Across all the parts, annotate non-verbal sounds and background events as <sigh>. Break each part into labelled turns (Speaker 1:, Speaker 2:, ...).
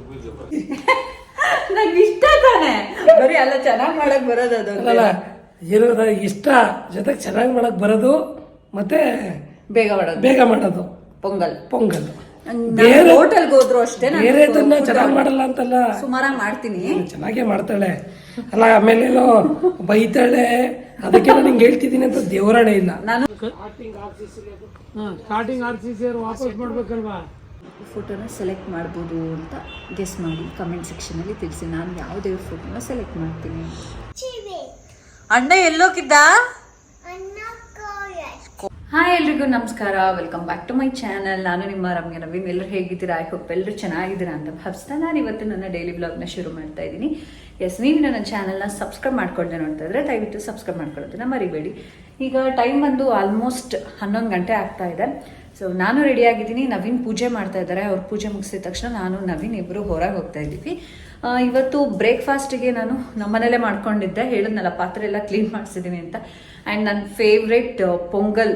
Speaker 1: <laughs> ನಂಗೆ ಇಷ್ಟ ತಾನೆ. ಬರೀ ಅಲ್ಲ ಚೆನ್ನಾಗಿ ಮಾಡಕ್ ಬರೋದು ಅದು
Speaker 2: ಅಲ್ಲ ಇರೋದ ಇಷ್ಟ ಜೊತೆಗೆ ಚೆನ್ನಾಗಿ ಮಾಡಕ್ ಬರೋದು ಮತ್ತೆ
Speaker 1: ಬೇಗ ಮಾಡೋದು.
Speaker 2: ಬೇಗ ಮಾಡೋದು.
Speaker 1: ಪೊಂಗಲ್.
Speaker 2: ಪೊಂಗಲ್.
Speaker 1: ಬೇರೆ ಹೋಟೆಲ್ಗೆ ಹೋದ್ರು ಅಷ್ಟೇ ಬೇರೆ
Speaker 2: ಇದನ್ನ ಚೆನ್ನಾಗಿ ಮಾಡಲ್ಲ ಅಂತಲ್ಲ.
Speaker 1: ಸುಮಾರಾಗಿ ಮಾಡ್ತೀನಿ.
Speaker 2: ಚೆನ್ನಾಗೇ ಮಾಡ್ತಾಳೆ. ಅಲ್ಲ ಆಮೇಲೆ ಏನೋ ಬೈತಾಳೆ. ಅದಕ್ಕೆ ನಾನು ಹಿಂಗೆ ಹೇಳ್ತಿದ್ದೀನಿ ಅಂತ ದೇವರಾಣೆ ಇಲ್ಲ.
Speaker 1: ನಾನು
Speaker 2: ಸ್ಟಾರ್ಟಿಂಗ್ ಆರ್ ಸಿ ಸಿ ವಾಪಸ್ ಮಾಡ್ಬೇಕಲ್ವಾ?
Speaker 1: ಫೋಟೋನ ಸೆಲೆಕ್ಟ್ ಮಾಡ್ಬೋದು ಅಂತ ಗೆಸ್ ಮಾಡಿ ಕಮೆಂಟ್ ಸೆಕ್ಷನಲ್ಲಿ ತಿಳಿಸಿ. ನಾನು ಯಾವ ದೇವ್ರ ಫೋಟೋನ ಸೆಲೆಕ್ಟ್ ಮಾಡ್ತೀನಿ. ಅಣ್ಣ ಎಲ್ಲೋಗಿದ್ದ? ಹಾಯ್ ಎಲ್ರಿಗೂ ನಮಸ್ಕಾರ. Welcome back to my channel ನಾನು ನಿಮ್ಮ ರಮ್ಯ ನವೀನ್. ಎಲ್ಲರೂ ಹೇಗಿದ್ದೀರಾ? ಐ ಹೋಪ್ ಎಲ್ಲರೂ ಚೆನ್ನಾಗಿದ್ದೀರಾ ಅಂತ ಭಾವಿಸ್ತಾ ನಾನು ಇವತ್ತು ನನ್ನ ಡೈಲಿ ಬ್ಲಾಗ್ನ ಶುರು ಮಾಡ್ತಾ ಇದ್ದೀನಿ. ಎಸ್ ನೀವು ನನ್ನ ಚಾನಲ್ನ ಸಬ್ಸ್ಕ್ರೈಬ್ ಮಾಡ್ಕೊಳ್ದೆ ನೋಡ್ತಾ ಇದ್ರೆ ದಯವಿಟ್ಟು ಸಬ್ಸ್ಕ್ರೈಬ್ ಮಾಡ್ಕೊಳ್ಳೋದನ್ನ ಮರಿಬೇಡಿ. ಈಗ ಟೈಮ್ ಬಂದು ಆಲ್ಮೋಸ್ಟ್ ಹನ್ನೊಂದು ಗಂಟೆ ಆಗ್ತಾ ಇದೆ. ಸೊ ನಾನು ರೆಡಿ ಆಗಿದ್ದೀನಿ. ನವೀನ್ ಪೂಜೆ ಮಾಡ್ತಾ ಇದ್ದಾರೆ. ಅವ್ರ ಪೂಜೆ ಮುಗಿಸಿದ ತಕ್ಷಣ ನಾನು ನವೀನ್ ಇಬ್ಬರು ಹೊರಗೆ ಹೋಗ್ತಾ ಇದ್ದೀವಿ. ಇವತ್ತು ಬ್ರೇಕ್ಫಾಸ್ಟಿಗೆ ನಾನು ನಮ್ಮನೇಲೆ ಮಾಡ್ಕೊಂಡಿದ್ದೆ. ಹೇಳಿದ್ನಲ್ಲ ಪಾತ್ರೆ ಎಲ್ಲ ಕ್ಲೀನ್ ಮಾಡಿಸಿದ್ದೀನಿ ಅಂತ. ಆ್ಯಂಡ್ ನನ್ನ ಫೇವ್ರೆಟ್ ಪೊಂಗಲ್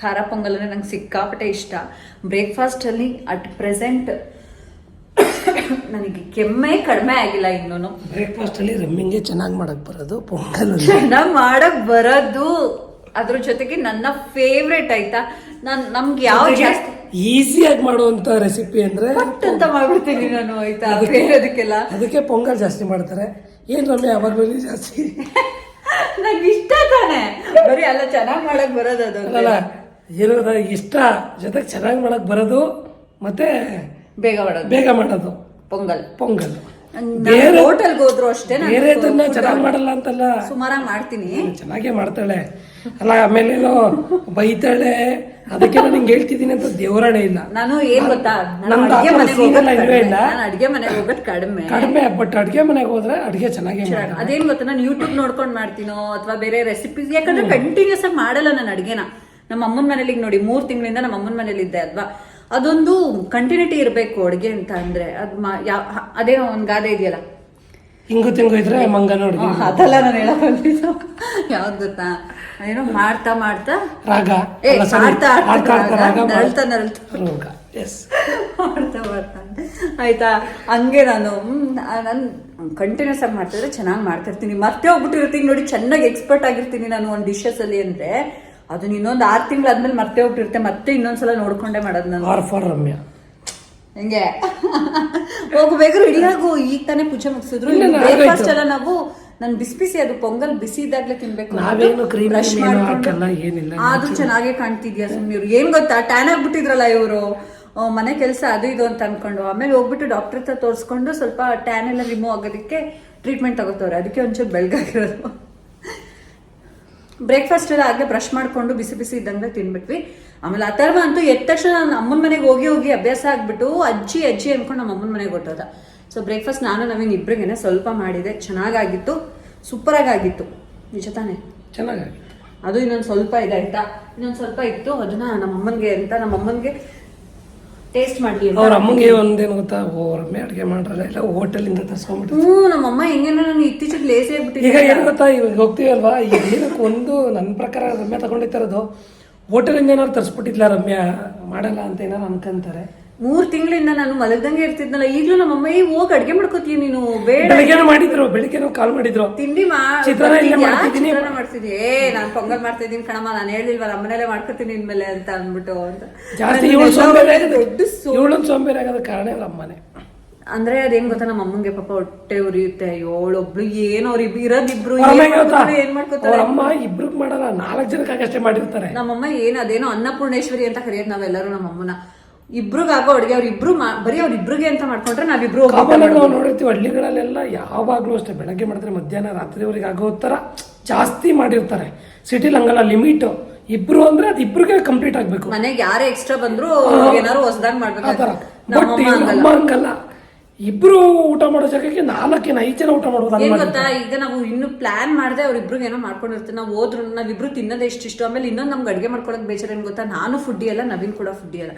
Speaker 1: ಖಾರ ಪೊಂಗಲ್ ಅಂದರೆ ನಂಗೆ ಸಿಕ್ಕಾಪಟ್ಟೆ ಇಷ್ಟ. ಬ್ರೇಕ್ಫಾಸ್ಟಲ್ಲಿ ಅಟ್ ಪ್ರೆಸೆಂಟ್ ನನಗೆ ಕೆಮ್ಮೆ ಕಡಿಮೆ ಆಗಿಲ್ಲ ಇನ್ನೂ
Speaker 2: ಬ್ರೇಕ್ಫಾಸ್ಟಲ್ಲಿ ರಮ್ಮಿಂಗೆ ಚೆನ್ನಾಗಿ ಮಾಡಕ್ ಬರೋದು ಪೊಂಗಲ್
Speaker 1: ಚೆನ್ನಾಗಿ ಮಾಡಕ್ ಬರೋದು. ಅದ್ರ ಜೊತೆಗೆ ನನ್ನ ಫೇವ್ರೆಟ್ ಆಯ್ತಾ? ನಾನು ನಮ್ಗೆ ಯಾವ ಜಾಸ್ತಿ
Speaker 2: ಈಸಿಯಾಗಿ ಮಾಡುವಂತ ರೆಸಿಪಿ ಅಂದ್ರೆ
Speaker 1: ಪಟ್ ಅಂತ ಮಾಡ್ಬಿಡ್ತೀನಿ ನಾನು ಆಯ್ತಾ? ಬೇರೆದಕ್ಕೆಲ್ಲ?
Speaker 2: ಅದಕ್ಕೆ ಪೊಂಗಲ್ ಜಾಸ್ತಿ ಮಾಡ್ತಾರೆ. ಏನ್ ರಮ್ಯ ಅವಾಗ ಜಾಸ್ತಿ <laughs>
Speaker 1: ನಂಗೆ ಇಷ್ಟ ತಾನೆ. ಬರೀ ಅಲ್ಲ ಚೆನ್ನಾಗಿ ಮಾಡಕ್ ಬರೋದು ಅದು
Speaker 2: ಅಲ್ಲ ಇರೋದ ಇಷ್ಟ ಜೊತೆಗೆ ಚೆನ್ನಾಗಿ ಮಾಡಕ್ ಬರೋದು ಮತ್ತೆ
Speaker 1: ಬೇಗ ಮಾಡೋದು.
Speaker 2: ಬೇಗ ಮಾಡೋದು.
Speaker 1: ಪೊಂಗಲ್.
Speaker 2: ಪೊಂಗಲ್.
Speaker 1: ಹೋಟೆಲ್ಗೆ ಹೋದ್ರು ಅಷ್ಟೇ ನಾನು
Speaker 2: ಬೇರೆದನ್ನ ಚೆನ್ನಾಗಿ ಮಾಡಲ್ಲ ಅಂತಲ್ಲ.
Speaker 1: ಸುಮಾರಾಗಿ ಮಾಡ್ತೀನಿ.
Speaker 2: ಚೆನ್ನಾಗೇ ಮಾಡ್ತಾಳೆ. ಅಲ್ಲ ಆಮೇಲೆ ಬೈತಾಳೆ. ಅದಕ್ಕೆ ನಾನು ಹೇಳ್ತಿದ್ದೀನಿ ಅಂತ ದೇವರಾಣೆ ಇಲ್ಲ.
Speaker 1: ನಾನು ಏನ್ ಗೊತ್ತಾ? ನಾನು ಅಡ್ಗೆ ಮನೆಗೆ
Speaker 2: ಇಲ್ಲ.
Speaker 1: ಅಡ್ಗೆ ಮನೆಗೆ ಹೋಗೋದು ಕಡಿಮೆ.
Speaker 2: ಕಡಿಮೆ ಬಟ್ ಅಡ್ಗೆ ಮನೆಗೆ ಹೋದ್ರೆ ಅಡ್ಗೆ ಚೆನ್ನಾಗಿ
Speaker 1: ಅದೇನ್ ಗೊತ್ತಾ? ನಾನು ಯೂಟ್ಯೂಬ್ ನೋಡ್ಕೊಂಡು ಮಾಡ್ತೀನೋ ಅಥವಾ ಬೇರೆ ರೆಸಿಪೀಸ್ ಯಾಕಂದ್ರೆ ಕಂಟಿನ್ಯೂಸ್ ಆಗಿ ಮಾಡಲ್ಲ ನಾನು ಅಡ್ಗೆನ. ನಮ್ಮ ಅಮ್ಮನ ಮನೇಲಿ ನೋಡಿ ಮೂರ್ ತಿಂಗಳಿಂದ ನಮ್ಮ ಅಮ್ಮನ ಮನೇಲಿ ಇದ್ದೆ ಅಲ್ವಾ? ಅದೊಂದು ಕಂಟಿನ್ಯೂಟಿ ಇರಬೇಕು ಅಡುಗೆ ಅಂತ ಅಂದ್ರೆ. ಅದ್ ಮಾ- ಅದೇನೋ ಒಂದ್ ಗಾದೆ ಇದೆಯಲ್ಲ?
Speaker 2: ಹಿಂಗು ತಿಂಗು ಇದ್ರೆ ಮಂಗ ನೋಡಿ
Speaker 1: ಅದೆಲ್ಲ ನಾನು ಹೇಳಕ್ ಬಂದಿದ್ದು. ಯಾವ್ದು ಗೊತ್ತಾ? ಏನೋ ಮಾಡ್ತಾ ಮಾಡ್ತಾ
Speaker 2: ರಾಗ.
Speaker 1: ಏ
Speaker 2: ಮಾಡ್ತಾ
Speaker 1: ಆಡ್ತಾ ನರಳ್ತಾ ನರಳ್ತಾ.
Speaker 2: ಎಸ್
Speaker 1: ಮಾಡ್ತಾ ಮಾಡ್ತಾ. ಆಯ್ತಾ? ಹಂಗೆ ನಾನು ನಾನು ಕಂಟಿನ್ಯೂಸ್ ಆಗಿ ಮಾಡ್ತಿದ್ರೆ ಚೆನ್ನಾಗಿ ಮಾಡ್ತಿರ್ತೀನಿ ಮತ್ತೆ ಹೋಗ್ಬಿಟ್ಟಿರ್ತೀನಿ ನೋಡಿ ಚೆನ್ನಾಗಿ ಎಕ್ಸ್ಪರ್ಟ್ ಆಗಿರ್ತೀನಿ ನಾನು ಒಂದು ಡಿಶಸ್ ಅಲ್ಲಿ ಅಂದ್ರೆ. ಅದನ್ನ ಇನ್ನೊಂದು ಆರು ತಿಂಗಳಾದ್ಮೇಲೆ ಮತ್ತೆ ಹೋಗ್ಬಿಟ್ಟಿರುತ್ತೆ. ಮತ್ತೆ ಇನ್ನೊಂದ್ಸಲ ನೋಡ್ಕೊಂಡೇ ಮಾಡೋದು ನಾನು.
Speaker 2: R for Ramya.
Speaker 1: ಹೆಂಗೆ? ಹೋಗ್ಬೇಕು ಆಗು ಈಗ ತಾನೇ ಪೂಜೆ ಮುಗಿಸಿದ್ರು. ಬ್ರೇಕ್ಫಾಸ್ಟ್. ಎಲ್ಲ ನಾವು ನಾನು ಬಿಸಿ ಬಿಸಿ ಅದು ಪೊಂಗಲ್ ಬಿಸಿ ಇದ್ದಾಗಲೇ ತಿನ್ಬೇಕು.
Speaker 2: ನಾವೇನು
Speaker 1: ಕ್ರೀಮ್
Speaker 2: ಹಾಕಲ್ಲ, ಏನಿಲ್ಲ.
Speaker 1: ಅದು ಚೆನ್ನಾಗೇ ಕಾಣ್ತಿದ್ಯಾ ಸುಮ್ಮನೆ ಇವ್ರು? ಏನ್ ಗೊತ್ತಾ? ಟ್ಯಾನ್ ಆಗ್ಬಿಟ್ಟಿದ್ರಲ್ಲ ಇವರು. ಮನೆ ಕೆಲಸ ಅದು ಇದು ಅಂತ ಅನ್ಕೊಂಡು. ಆಮೇಲೆ ಹೋಗ್ಬಿಟ್ಟು ಡಾಕ್ಟರ್ ಹತ್ರ ತೋರಿಸ್ಕೊಂಡು ಸ್ವಲ್ಪ ಟ್ಯಾನ್ ಎಲ್ಲ ರಿಮೂವ್ ಆಗೋದಕ್ಕೆ ಟ್ರೀಟ್ಮೆಂಟ್ ತಗೋತವ್ರೆ. ಅದಕ್ಕೆ ಒಂಚೂರು ಬೆಳಗಾಗಿರೋದು. ಬ್ರೇಕ್ಫಾಸ್ಟ್ ಎಲ್ಲ ಆಗಲೇ ಬ್ರಷ್ ಮಾಡ್ಕೊಂಡು ಬಿಸಿ ಬಿಸಿ ಇದ್ದಂಗೆ ತಿನ್ಬಿಟ್ವಿ. ಆಮೇಲೆ ಅಥರ್ವ ಅಂತೂ ಎದ್ದ ತಕ್ಷಣ ನಾನು ಅಮ್ಮನ ಮನೆಗೆ ಹೋಗಿ ಹೋಗಿ ಅಭ್ಯಾಸ ಆಗಿಬಿಟ್ಟು ಅಜ್ಜಿ ಅಜ್ಜಿ ಅಂದ್ಕೊಂಡು ನಮ್ಮ ಅಮ್ಮನ ಮನೆಗೆ ಹೊಟ್ಟೋದ ಸೊ ಬ್ರೇಕ್ಫಾಸ್ಟ್ ನಾನು ನವೀನ್ ಇಬ್ಬರಿಗೇನೆ ಸ್ವಲ್ಪ ಮಾಡಿದೆ. ಚೆನ್ನಾಗಾಗಿತ್ತು. ಆಗಿತ್ತು ನಿಜ ತಾನೆ?
Speaker 2: ಚೆನ್ನಾಗಿ
Speaker 1: ಅದು ಇನ್ನೊಂದು ಸ್ವಲ್ಪ ಇದೆ ಆಯ್ತಾ ಇನ್ನೊಂದು ಸ್ವಲ್ಪ ಇತ್ತು. ಅದನ್ನ ನಮ್ಮ ಅಮ್ಮನಿಗೆ ಅಂತ ನಮ್ಮ ಅಮ್ಮನಿಗೆ ಟೇಸ್ಟ್ ಮಾಡ್ಲಿ ಅಂತ
Speaker 2: ಅವ್ರ ಅಮ್ಮಂಗೆ ಒಂದೇನು ಗೊತ್ತಾ ರಮ್ಯ ಅಡುಗೆ ಮಾಡ್ರಲ್ಲ ಇಲ್ಲ ಹೋಟೆಲಿಂದ ತರ್ಸ್ಕೊಂಡ್ಬಿಟ್ಟು
Speaker 1: ಹ್ಞೂ ನಮ್ಮ ಅಮ್ಮ ಹೆಂಗೇನೋ ನಾನು ಇತ್ತೀಚೆಗೆ ಲೇಸಿ
Speaker 2: ಈಗ
Speaker 1: ಆಗ್ಬಿಟ್ಟಿದ್ದೆ
Speaker 2: ಏನು ಗೊತ್ತಾ ಇವಾಗ ಹೋಗ್ತೀವಲ್ವಾ ಈಗ ಏನಕ್ಕೆ ಒಂದು ನನ್ನ ಪ್ರಕಾರ ರಮ್ಯ ತಗೊಂಡಿತ್ತಿರೋದು ಹೋಟೆಲಿಂದ ಏನಾದ್ರು ತರಿಸ್ಬಿಟ್ಟಿದ್ಲ ರಮ್ಯಾ ಮಾಡಲ್ಲ ಅಂತ ಏನಾರು ಅನ್ಕೊಂತಾರೆ.
Speaker 1: ಮೂರ್ ತಿಂಗಳಿಂದ ನಾನು ಮಲಗ್ದಂಗೆ ಇರ್ತಿದ್ನಲ್ಲ ಈಗಲೂ ನಮ್ಮಮ್ಮ ಈ ಹೋಗಿ ಅಡ್ಗೆ ಮಾಡ್ಕೋತೀಯ ನೀನು? ಬೇಡ.
Speaker 2: ಬೆಳಿಗ್ಗೆನೂ ಮಾಡಿದ್ರು ಬೆಳಿಗ್ಗೆನೂ ಕಾಲ್ ಮಾಡಿದ್ರು.
Speaker 1: ತಿಂಡಿ ಮಾ
Speaker 2: ಚಿತ್ರಾನ್ನ ಇಲ್ಲೇ ಮಾಡ್ತಿದ್ದೀನಿ.
Speaker 1: ಚಿತ್ರಾನ್ನ ಮಾಡ್ತಿದ್ಯಾ ಏ ನಾನ್ ಪೊಂಗಲ್ ಮಾಡ್ತಾ ಇದೀನಿ ಕಣಮ್ಮ ನಾನು ಹೇಳಿಲ್ವಲ್ಲ ಮನೇಲೆ ಮಾಡ್ಕೋತೀನಿ ಇನ್ಮೇಲೆ ಅಂತ ಅಂದ್ಬಿಟ್ಟು ಅಂತ.
Speaker 2: ಜಾಸ್ತಿ ಇವಳು ಸೋಂಬೇರಿ
Speaker 1: ದೊಡ್ಡ ಸೋ-
Speaker 2: ಇವಳೊಂದು ಸೋಂಬೇರಿ. ಆಗೋದ ಕಾರಣ ಅಮ್ಮನೆ ಅಮ್ಮನೇ.
Speaker 1: ಅಂದ್ರೆ ಅದೇನ್ ಗೊತ್ತಾ ನಮ್ಮ ಅಮ್ಮಂಗೆ ಪಾಪ ಹೊಟ್ಟೆ ಉರಿಯುತ್ತೆ. ಅವಳೊಬ್ಳು ಏನೋ ಅವ್ರ ಇರೋದಿಬ್ರು
Speaker 2: ಅವ್ರ ಅಮ್ಮ
Speaker 1: ಏನ್
Speaker 2: ಗೊತ್ತಾ
Speaker 1: ಮಾಡ್ಕೊತಾರೆ, ಏನ್ ಮಾಡ್ಕೋತಾರೆ?
Speaker 2: ಅಮ್ಮ ಇಬ್ರಿಗೆ ಮಾಡಲ್ಲ ನಾಲ್ಕು ಜನಕ್ಕಾಗಷ್ಟೇ ಮಾಡಿರ್ತಾರೆ.
Speaker 1: ನಮ್ಮಮ್ಮ ಏನ್ ಅದೇನೋ ಅನ್ನಪೂರ್ಣೇಶ್ವರಿ ಅಂತ ಕರೆಯೋದು ನಾವೆಲ್ಲರೂ ನಮ್ಮಮ್ಮನ. ಇಬ್ರಿಗಾಗೋ ಅಡುಗೆ ಅವ್ರಿಬ್ರು ಮಾ- ಬರೀ ಅವ್ರ ಇಬ್ರಿಗೆ ಅಂತ ಮಾಡ್ಕೊಂಡ್ರೆ ನಾವಿಬ್ರು ಹೋಗಿ
Speaker 2: ಕಾಮನ್ ಆಗಿ ನಾವು ನೋಡಿರ್ತೀವಿ ಹಳ್ಳಿಗಳಲ್ಲೆಲ್ಲ ಯಾವಾಗಲೂ ಅಷ್ಟೇ ಬೆಳಗ್ಗೆ ಮಾಡಿದ್ರೆ ಮಧ್ಯಾಹ್ನ ರಾತ್ರಿವರೆಗೆ ಆಗೋ ಥರ ಜಾಸ್ತಿ ಮಾಡಿರ್ತಾರೆ. ಸಿಟಿಲಿ ಹಂಗಲ್ಲ ಲಿಮಿಟ್ ಇಬ್ರು ಅಂದ್ರೆ ಅದು ಇಬ್ರಿಗೆ ಕಂಪ್ಲೀಟ್ ಆಗ್ಬೇಕು.
Speaker 1: ಮನೆಗೆ ಯಾರೇ ಎಕ್ಸ್ಟ್ರಾ ಬಂದ್ರು ಏನಾದ್ರು ಹೊಸದಾಗಿ ಮಾಡ್ಬೇಕು
Speaker 2: ಬಟ್
Speaker 1: ಹಂಗಲ್ಲ.
Speaker 2: ಇಬ್ರು ಊಟ ಮಾಡೋ ಜಾಗಕ್ಕೆ ನಾಲ್ಕೇನ ಐದು ಜನ ಊಟ ಮಾಡೋದು
Speaker 1: ಏನ್ ಗೊತ್ತಾ? ಈಗ ನಾವು ಇನ್ನು ಪ್ಲಾನ್ ಮಾಡದೆ ಅವ್ರಿಬ್ರಿಗೆ ಏನೋ ಮಾಡ್ಕೊಂಡಿರ್ತೀವಿ. ನಾವು ಹೋದ್ರು ನಾವಿಬ್ರು ತಿನ್ನೋದು ಎಷ್ಟಿಷ್ಟು ಆಮೇಲೆ ಇನ್ನೊಂದು ನಮ್ಗೆ ಅಡುಗೆ ಮಾಡ್ಕೊಳಕ್ ಬೇಜಾರು ಏನ್ ಗೊತ್ತಾ? ನಾನು ಫುಡ್ಡಿ ಅಲ್ಲ ನವೀನ್ ಕೂಡ ಫುಡ್ಡಿ ಅಲ್ಲ.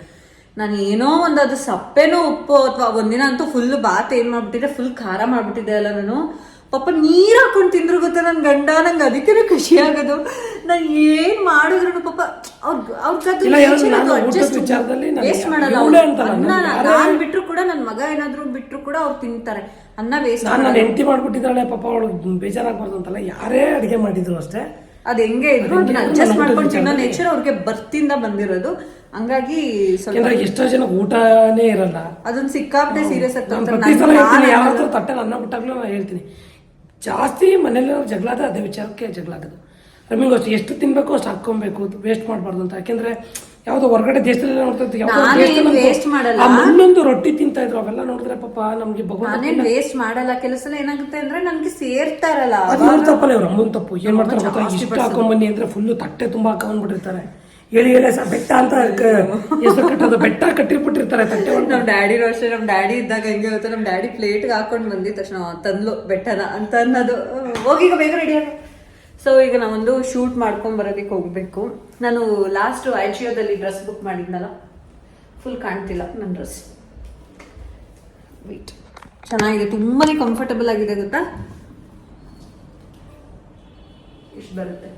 Speaker 1: ನಾನು ಏನೋ ಒಂದು ಅದು ಸಪ್ಪೆನೋ ಉಪ್ಪು ಅಥವಾ ಒಂದಿನ ಅಂತೂ ಫುಲ್ ಬಾತ್ ಏನ್ ಮಾಡ್ಬಿಟ್ಟಿದೆ ಫುಲ್ ಖಾರ ಮಾಡ್ಬಿಟ್ಟಿದ್ದೆ ಅಲ್ಲ ನಾನು.
Speaker 3: ಪಾಪ ನೀರ್ ಹಾಕೊಂಡು ತಿಂದ್ರು ಗೊತ್ತಾ ನನ್ ಗಂಡ? ನಂಗೆ ಅದಕ್ಕೇನೆ ಖುಷಿ ಆಗೋದು. ನಾನ್ ಏನ್ ಮಾಡಿದ್ರು ಪಾಪ ಅವ್ರ ವೇಸ್ಟ್ ಮಾಡಲ್ಲ ಅವ್ರು.
Speaker 2: ನಾನು
Speaker 3: ಬಿಟ್ರು ಕೂಡ ನನ್ ಮಗ ಏನಾದ್ರು ಬಿಟ್ಟರು ಕೂಡ ಅವ್ರು ತಿಂತಾರೆ. ಅನ್ನ ವೇಸ್ಟ್
Speaker 2: ನಾನು ನನ್ನ ಹೆಂಡತಿ ಮಾಡ್ಬಿಟ್ಟಿದ್ದಾಳೆ ಪಾಪ ಅವಳು ಬೇಜಾರಾಗಬಾರ್ದು ಅಂತಲ್ಲ ಯಾರೇ ಅಡಿಗೆ ಮಾಡಿದ್ರು ಅಷ್ಟೇ.
Speaker 3: ಅದ್ ಹೆಂಗೆ ಇದ್ರು ಅಡ್ಜಸ್ಟ್ ಮಾಡ್ಕೊಂಡು ತಿನ್ನೋ ನೇಚರ್ ಅವ್ರಿಗೆ ಬರ್ತಿಂದ ಬಂದಿರೋದು. ಹಂಗಾಗಿ ಸ್ವಲ್ಪ
Speaker 2: ಎಷ್ಟೋ ಜನ ಊಟನೇ ಇರಲ್ಲ.
Speaker 3: ಅದನ್ನ ಸಿಕ್ಕಾಪಟ್ಟೆ ಸೀರಿಯಸ್
Speaker 2: ನಾನು
Speaker 3: ತಟ್ಟೆ
Speaker 2: ಪ್ರತಿ ಸಲ
Speaker 3: ನಾನ್-
Speaker 2: ಹೇಳ್ತೀನಿ
Speaker 3: ನಾನ್
Speaker 2: ಹತ್ರ ತಟ್ಟೆಲಿ ಅನ್ನ ಬಿಟ್ಟಾಗ್ಲೂ ನಾನು ಹೇಳ್ತೀನಿ. ಜಾಸ್ತಿ ಮನೇಲಿ ಜಗಳ ಆದ್ರೆ ಅದೇ ವಿಚಾರಕ್ಕೆ ಜಗಳ ಆಗೋದು. ಅಷ್ಟು ಎಷ್ಟು ತಿನ್ಬೇಕು ಅಷ್ಟು ಹಾಕೊಬೇಕು ವೇಸ್ಟ್ ಮಾಡಬಾರ್ದು ಅಂತ. ಯಾಕೆಂದ್ರೆ ಯಾವುದೋ ಹೊರಗಡೆ ದೇಶದಲ್ಲಿ ನೋಡ್ತಾ ಅಂತೂ
Speaker 3: ಮಾಡಲ್ಲ.
Speaker 2: ಆ ಮಣ್ಣೊಂದು ರೊಟ್ಟಿ ತಿಂತಾ ಇದ್ರು ಅವೆಲ್ಲ ನೋಡಿದ್ರೆ ಪಾಪ ನಮ್ಗೆ ಭಗವಂತ
Speaker 3: ವೇಸ್ಟ್ ಮಾಡಲ್ಲ. ಕೆಲಸ ಏನಾಗುತ್ತೆ ಅಂದ್ರೆ ನನ್ಗೆ ಸೇರ್ತಾರಲ್ಲ
Speaker 2: ಅದು ಇವ್ರ ತಪ್ಪಲ್ಲ ಇವ್ರ ಅಮ್ಮನ ತಪ್ಪು. ಏನ್ ಮಾಡ್ತಾರೆ ಗೊತ್ತಾ? ಇಷ್ಟು ಹಾಕೊಂಬನ್ನಿ ಅಂದ್ರೆ ಫುಲ್ ತಟ್ಟೆ ತುಂಬಾ ಹಾಕೊಂಡ್ಬಿಟ್ಟಿರ್ತಾರೆ ಹೇಳಿ ಹೇಳಿ ಸ ಬೆಟ್ಟ ಅಂತ ಹೆಸರು ಕಟ್ಟೋದು. ಬೆಟ್ಟ ಕಟ್ಟಿಬಿಟ್ಟಿರ್ತಾರೆ ತಟ್ಟೆ
Speaker 3: ನಮ್ ಡ್ಯಾಡಿ ಅಷ್ಟೇ ನಮ್ ಡ್ಯಾಡಿ ಇದ್ದಾಗ ಹೆಂಗೆ ಗೊತ್ತಾ ನಮ್ ಡ್ಯಾಡಿ ಪ್ಲೇಟ್ ಹಾಕೊಂಡ್ ಬಂದಿದ ತಕ್ಷಣ "ಆ, ತಂದ್ಲು ಬೆಟ್ಟನ ಅಂತ ಅನ್ನೋದು. ಹೋಗಿ ಬೇಗ ರೆಡಿ ಸೊ ಈಗ ನಾವೊಂದು ಶೂಟ್ ಮಾಡ್ಕೊಂಡ್ ಬರೋದಕ್ಕೆ ಹೋಗ್ಬೇಕು. ನಾನು ಲಾಸ್ಟ್ ಐಜಿಯೋದಲ್ಲಿ ಡ್ರೆಸ್ ಬುಕ್ ಮಾಡಿದ್ನಲ್ಲ? ಫುಲ್ ಕಾಣ್ತಿಲ್ಲ ನನ್ನ ಡ್ರೆಸ್ ವೈಟ್ ಚೆನ್ನಾಗಿದೆ ತುಂಬಾನೇ ಕಂಫರ್ಟಬಲ್ ಆಗಿದೆ ಗೊತ್ತಾ? ಇಷ್ಟ ಬರುತ್ತೆ